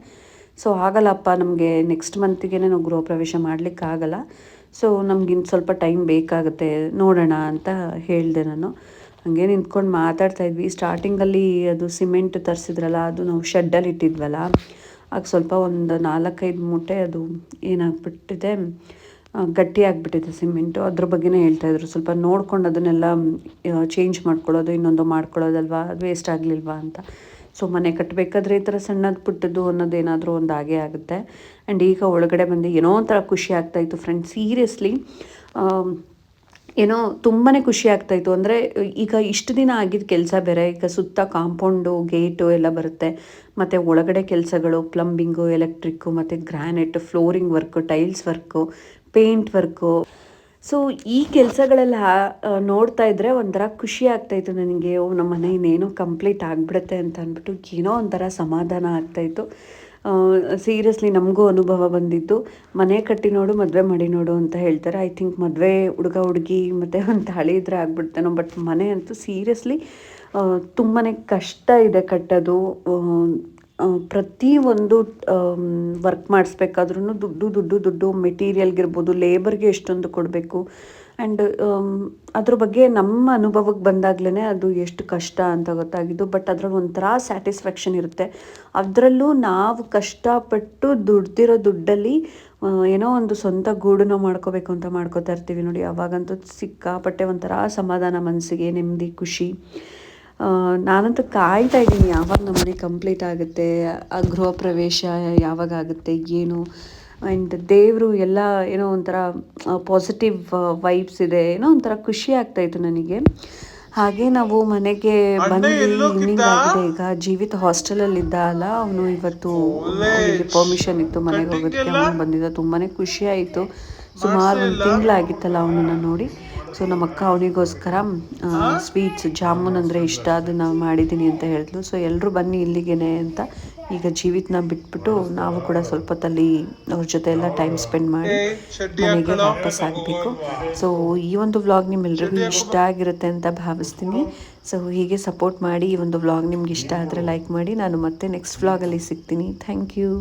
Speaker 1: ಸೊ ಆಗಲ್ಲಪ್ಪ ನಮಗೆ ನೆಕ್ಸ್ಟ್ ಮಂತ್ಗೆ ನಾವು ಗೃಹ ಪ್ರವೇಶ ಮಾಡಲಿಕ್ಕಾಗಲ್ಲ ಸೊ ಇನ್ನು ಸ್ವಲ್ಪ ಟೈಮ್ ಬೇಕಾಗುತ್ತೆ, ನೋಡೋಣ ಅಂತ ಹೇಳಿದೆ ನಾನು. ಹಾಗೆ ನಿಂತ್ಕೊಂಡು ಮಾತಾಡ್ತಾ ಇದ್ವಿ. ಸ್ಟಾರ್ಟಿಂಗಲ್ಲಿ ಅದು ಸಿಮೆಂಟ್ ತರಿಸಿದ್ರಲ್ಲ, ಅದು ನಾವು ಶೆಡ್ಡಲ್ಲಿ ಇಟ್ಟಿದ್ವಲ್ಲ. ಆಗ ಸ್ವಲ್ಪ ಒಂದು ನಾಲ್ಕೈದು ಮೂಟೆ ಅದು ಏನಾಗ್ಬಿಟ್ಟಿದೆ ಗಟ್ಟಿ ಆಗಿಬಿಟ್ಟಿದೆ ಸಿಮೆಂಟು. ಅದ್ರ ಬಗ್ಗೆನೇ ಹೇಳ್ತಾಯಿದ್ರು ಸ್ವಲ್ಪ ನೋಡ್ಕೊಂಡು ಅದನ್ನೆಲ್ಲ ಚೇಂಜ್ ಮಾಡ್ಕೊಳ್ಳೋದು, ಇನ್ನೊಂದು ಮಾಡ್ಕೊಳ್ಳೋದಲ್ವಾ, ಅದು ವೇಸ್ಟ್ ಆಗಲಿಲ್ವಾ ಅಂತ. ಸೊ ಮನೆ ಕಟ್ಟಬೇಕಾದ್ರೆ ಈ ಥರ ಸಣ್ಣದು ಪುಟ್ಟದ್ದು ಅನ್ನೋದೇನಾದರೂ ಒಂದು ಹಾಗೆ ಆಗುತ್ತೆ. ಆ್ಯಂಡ್ ಈಗ ಒಳಗಡೆ ಬಂದು ಏನೋ ಒಂಥರ ಖುಷಿ ಆಗ್ತಾಯಿತ್ತು ಫ್ರೆಂಡ್ಸ್ ಸೀರಿಯಸ್ಲಿ ಏನೋ ತುಂಬಾ ಖುಷಿ ಆಗ್ತಾಯಿತ್ತು ಅಂದರೆ, ಈಗ ಇಷ್ಟು ದಿನ ಆಗಿದ್ದ ಕೆಲಸ ಬೇರೆ, ಈಗ ಸುತ್ತ ಕಾಂಪೌಂಡು, ಗೇಟು ಎಲ್ಲ ಬರುತ್ತೆ. ಮತ್ತು ಒಳಗಡೆ ಕೆಲಸಗಳು, ಪ್ಲಂಬಿಂಗು, ಎಲೆಕ್ಟ್ರಿಕ್ಕು, ಮತ್ತು granite, flooring work, tiles work, paint work. So, ಈ ಕೆಲಸಗಳೆಲ್ಲ ನೋಡ್ತಾ ಇದ್ದರೆ ಒಂಥರ ಖುಷಿ ಆಗ್ತಾಯಿತ್ತು ನನಗೆ. ಓ ನಮ್ಮ ಮನೆ ಇನ್ನೇನೋ ಕಂಪ್ಲೀಟ್ ಆಗಿಬಿಡುತ್ತೆ ಅಂತ ಅಂದ್ಬಿಟ್ಟು ಏನೋ ಒಂಥರ ಸಮಾಧಾನ ಆಗ್ತಾಯಿತ್ತು ಸೀರಿಯಸ್ಲಿ ನಮಗೂ ಅನುಭವ ಬಂದಿತ್ತು. ಮನೆ ಕಟ್ಟಿ ನೋಡು, ಮದುವೆ ಮಾಡಿ ನೋಡು ಅಂತ ಹೇಳ್ತಾರೆ. ಐ ಥಿಂಕ್ ಮದುವೆ ಹುಡುಗ ಹುಡುಗಿ ಮತ್ತು ಒಂದು ತಾಳಿ ಇದ್ರೆ ಆಗ್ಬಿಡ್ತಾನೋ ಬಟ್ ಮನೆ ಅಂತೂ ಸೀರಿಯಸ್ಲಿ ತುಂಬಾ ಕಷ್ಟ ಇದೆ ಕಟ್ಟೋದು. ಪ್ರತಿ ಒಂದು ವರ್ಕ್ ಮಾಡಿಸ್ಬೇಕಾದ್ರೂ ದುಡ್ಡು ದುಡ್ಡು ದುಡ್ಡು ಮೆಟೀರಿಯಲ್ಗಿರ್ಬೋದು ಲೇಬರ್ಗೆ ಎಷ್ಟೊಂದು ಕೊಡಬೇಕು. ಆ್ಯಂಡ್ ಅದ್ರ ಬಗ್ಗೆ ನಮ್ಮ ಅನುಭವಕ್ಕೆ ಬಂದಾಗ್ಲೇ ಅದು ಎಷ್ಟು ಕಷ್ಟ ಅಂತ ಗೊತ್ತಾಗಿದ್ದು ಬಟ್ ಅದ್ರಲ್ಲಿ ಒಂಥರ ಸ್ಯಾಟಿಸ್ಫ್ಯಾಕ್ಷನ್ ಇರುತ್ತೆ. ಅದರಲ್ಲೂ ನಾವು ಕಷ್ಟಪಟ್ಟು ದುಡ್ದಿರೋ ದುಡ್ಡಲ್ಲಿ ಏನೋ ಒಂದು ಸ್ವಂತ ಗೂಡನ್ನ ಮಾಡ್ಕೋಬೇಕು ಅಂತ ಮಾಡ್ಕೋತಾ ಇರ್ತೀವಿ ನೋಡಿ. ಅವಾಗಂತೂ ಸಿಕ್ಕಾಪಟ್ಟೆ ಒಂಥರ ಸಮಾಧಾನ ಮನಸ್ಸಿಗೆ, ನೆಮ್ಮದಿ, ಖುಷಿ. ನಾನಂತೂ ಕಾಯ್ತಾ ಇದ್ದೀನಿ ಯಾವಾಗ ನಮ್ಮ ಮನೆ ಕಂಪ್ಲೀಟ್ ಆಗುತ್ತೆ, ಆ ಗೃಹ ಪ್ರವೇಶ ಯಾವಾಗ ಆಗುತ್ತೆ, ಏನು. ಆ್ಯಂಡ್ ದೇವರು ಎಲ್ಲ ಏನೋ ಒಂಥರ ಪಾಸಿಟಿವ್ ವೈಬ್ಸ್ ಇದೆ ಏನೋ ಒಂಥರ ಖುಷಿ ಆಗ್ತಾಯಿತ್ತು ನನಗೆ. ಹಾಗೆ ನಾವು ಮನೆಗೆ ಬಂದು ಈವ್ನಿಂಗ್ ಆಗಿದೆ. ಈಗ ಜೀವಿತ ಹಾಸ್ಟೆಲಲ್ಲಿ ಇದ್ದ ಅಲ್ಲ ಅವನು ಇವತ್ತು ಪರ್ಮಿಷನ್ ಇತ್ತು ಮನೆಗೆ ಹೋಗೋದಕ್ಕೆ. ಅವನು ಬಂದಿದ್ದ ತುಂಬಾ ಖುಷಿ ಆಯಿತು ಸುಮಾರು ಒಂದು ತಿಂಗಳಾಗಿತ್ತಲ್ಲ ಅವನನ್ನು ನೋಡಿ. ಸೊ ನಮ್ಮ ಅಕ್ಕ ಅವನಿಗೋಸ್ಕರ ಸ್ವೀಟ್ಸ್ ಜಾಮೂನ್ ಅಂದರೆ ಇಷ್ಟ ಅದನ್ನು ಮಾಡಿದ್ದೀನಿ ಅಂತ ಹೇಳಿದ್ಲು. ಸೊ ಎಲ್ಲರೂ ಬನ್ನಿ ಇಲ್ಲಿಗೇನೆ ಅಂತ ಈಗ ಜೀವಿತನ ಬಿಟ್ಬಿಟ್ಟು ನಾವು ಕೂಡ ಸ್ವಲ್ಪ ಹೊತ್ತಲ್ಲಿ ಅವ್ರ ಜೊತೆ ಎಲ್ಲ ಟೈಮ್ ಸ್ಪೆಂಡ್ ಮಾಡಿ ಮನೆಗೆ ವಾಪಸ್ ಆಗಬೇಕು. ಸೊ ಈ ಒಂದು ವ್ಲಾಗ್ ನಿಮ್ಮೆಲ್ಲರಿಗೂ ಇಷ್ಟ ಆಗಿರುತ್ತೆ ಅಂತ ಭಾವಿಸ್ತೀನಿ. ಸೊ ಹೀಗೆ ಸಪೋರ್ಟ್ ಮಾಡಿ ಈ ಒಂದು ವ್ಲಾಗ್ ನಿಮ್ಗೆ ಇಷ್ಟ ಆದರೆ ಲೈಕ್ ಮಾಡಿ. ನಾನು ಮತ್ತೆ ನೆಕ್ಸ್ಟ್ ವ್ಲಾಗಲ್ಲಿ ಸಿಗ್ತೀನಿ. Thank you